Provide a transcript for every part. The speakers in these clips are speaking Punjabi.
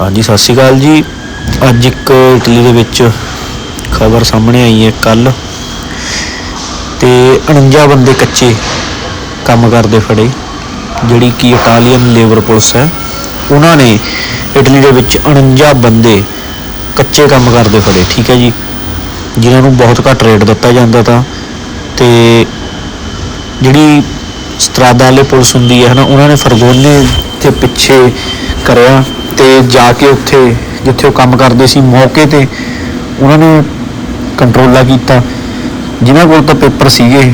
ਹਾਂਜੀ, ਸਤਿ ਸ਼੍ਰੀ ਅਕਾਲ ਜੀ। ਅੱਜ ਇੱਕ ਇਟਲੀ ਦੇ ਵਿੱਚ ਖਬਰ ਸਾਹਮਣੇ ਆਈ ਹੈ ਕੱਲ। ਤੇ 49 ਬੰਦੇ ਕੱਚੇ ਕੰਮ ਕਰਦੇ ਫੜੇ, ਜਿਹੜੀ ਕਿ ਇਟਾਲੀਅਨ ਲੇਬਰ ਪੁਲਿਸ ਹੈ। ਉਹਨਾਂ ਨੇ ਇਟਲੀ ਦੇ ਵਿੱਚ 49 ਬੰਦੇ ਕੱਚੇ ਕੰਮ ਕਰਦੇ ਫੜੇ, ਠੀਕ ਹੈ ਜੀ। ਜਿਨ੍ਹਾਂ ਨੂੰ ਬਹੁਤ ਘੱਟ ਰੇਟ ਦਿੱਤਾ ਜਾਂਦਾ ਤਾਂ। ਤੇ ਜਿਹੜੀ ਸਟਰਾਦਾ ਵਾਲੇ ਪੁਲਿਸ ਹੁੰਦੀ ਹੈ ਹਨਾ ਉਹਨਾਂ ਨੇ ਫਰਗੋਨੇ ਦੇ ਪਿੱਛੇ ਕਰਿਆ। ਤੇ ਜਾ ਕੇ ਉੱਥੇ ਜਿੱਥੇ ਉਹ ਕੰਮ ਕਰਦੇ ਸੀ ਮੌਕੇ ਤੇ ਉਹਨਾਂ ਨੇ ਕੰਟਰੋਲਾ ਕੀਤਾ। ਜਿਨ੍ਹਾਂ ਕੋਲ ਤਾਂ ਪੇਪਰ ਸੀਗੇ,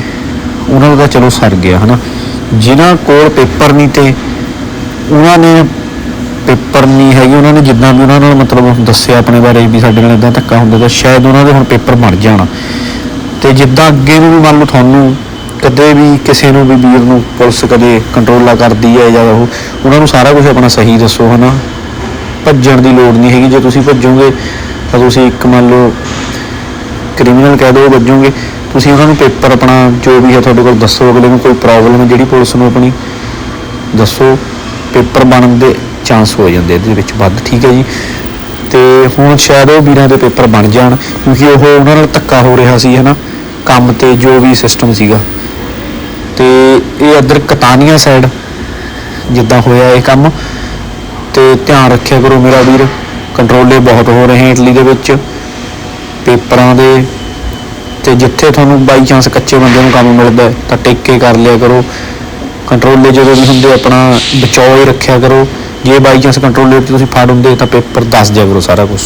ਉਹਨਾਂ ਦਾ ਤਾਂ ਚਲੋ ਸਰ ਗਿਆ, ਹਨਾ। ਜਿਨ੍ਹਾਂ ਕੋਲ ਪੇਪਰ ਨਹੀਂ ਤੇ ਉਹਨਾਂ ਨੇ ਪੇਪਰ ਨਹੀਂ ਹੈਗੇ, ਉਹਨਾਂ ਨੇ ਜਿੱਦਾਂ ਵੀ ਉਹਨਾਂ ਨਾਲ ਮਤਲਬ ਦੱਸਿਆ ਆਪਣੇ ਬਾਰੇ ਵੀ ਸਾਡੇ ਨਾਲ ਇਦਾਂ ਧੱਕਾ ਹੁੰਦਾ ਤਾਂ ਸ਼ਾਇਦ ਉਹਨਾਂ ਦੇ ਹੁਣ ਪੇਪਰ ਬਣ ਜਾਣਾ। ਤੇ ਜਿੱਦਾਂ ਅੱਗੇ ਨੂੰ ਵੀ ਮੰਨ ਲਓ ਤੁਹਾਨੂੰ ਕਦੇ ਵੀ ਕਿਸੇ ਨੂੰ ਵੀ ਵੀਰ ਨੂੰ ਪੁਲਿਸ ਕਦੇ ਕੰਟਰੋਲਾ ਕਰਦੀ ਹੈ ਜਾਂ ਉਹ, ਉਹਨਾਂ ਨੂੰ ਸਾਰਾ ਕੁਝ ਆਪਣਾ ਸਹੀ ਦੱਸੋ, ਹਨਾ। ਭੱਜਣ ਦੀ ਲੋੜ ਨਹੀਂ ਹੈਗੀ। ਜੇ ਤੁਸੀਂ ਭੱਜੋਗੇ, ਤਾਂ ਤੁਸੀਂ ਇੱਕ ਮੰਨ ਲਓ ਕ੍ਰਿਮੀਨਲ ਕਹਿ ਦਿਓ ਵੱਜੋਗੇ ਤੁਸੀਂ ਉਹਨਾਂ ਨੂੰ ਪੇਪਰ ਆਪਣਾ ਜੋ ਵੀ ਹੈ ਤੁਹਾਡੇ ਕੋਲ ਦੱਸੋ, ਅਗਲੇ ਨੂੰ ਕੋਈ ਪ੍ਰੋਬਲਮ ਹੈ ਜਿਹੜੀ ਪੁਲਿਸ ਨੂੰ ਆਪਣੀ ਦੱਸੋ। ਪੇਪਰ ਬਣਨ ਦੇ ਚਾਂਸ ਹੋ ਜਾਂਦੇ ਇਹਦੇ ਵਿੱਚ ਵੱਧ, ਠੀਕ ਹੈ ਜੀ। ਤੇ ਹੁਣ ਸ਼ਾਇਦ ਉਹ ਵੀਰਾਂ ਦੇ ਪੇਪਰ ਬਣ ਜਾਣ, ਕਿਉਂਕਿ ਉਹ ਉਹਨਾਂ ਨਾਲ ਧੱਕਾ ਹੋ ਰਿਹਾ ਸੀ, ਹਨਾ। ਕੰਮ ਤੇ ਜੋ ਵੀ ਸਿਸਟਮ ਸੀਗਾ। ਤੇ ਇਹ ਇੱਧਰ ਕਤਾਨੀਆ ਸਾਈਡ ਜਿੱਦਾਂ ਹੋਇਆ ਇਹ ਕੰਮ। ਤੇ ਧਿਆਨ ਰੱਖਿਆ ਕਰੋ ਮੇਰਾ ਵੀਰ। ਕੰਟਰੋਲੇ ਬਹੁਤ ਹੋ ਰਹੇ ਇਟਲੀ ਦੇ ਵਿੱਚ। ਪੇਪਰਾਂ ਦੇ ਤੇ ਜਿੱਥੇ ਤੁਹਾਨੂੰ ਬਾਈ ਚਾਂਸ ਕੱਚੇ ਬੰਦੇ ਨੂੰ ਕੰਮ ਮਿਲਦਾ ਤਾਂ ਟੇਕੇ ਕਰ ਲਿਆ ਕਰੋ। ਕੰਟਰੋਲੇ ਜਦੋਂ ਵੀ ਹੁੰਦੇ ਆਪਣਾ ਬਚਾਓ ਹੀ ਰੱਖਿਆ ਕਰੋ। ਜੇ ਬਾਈ ਚਾਂਸ ਕੰਟਰੋਲੇ ਤੇ ਤੁਸੀਂ ਫੜ ਹੁੰਦੇ ਤਾਂ ਪੇਪਰ ਦੱਸ ਦਿਆ ਕਰੋ ਸਾਰਾ ਕੁਝ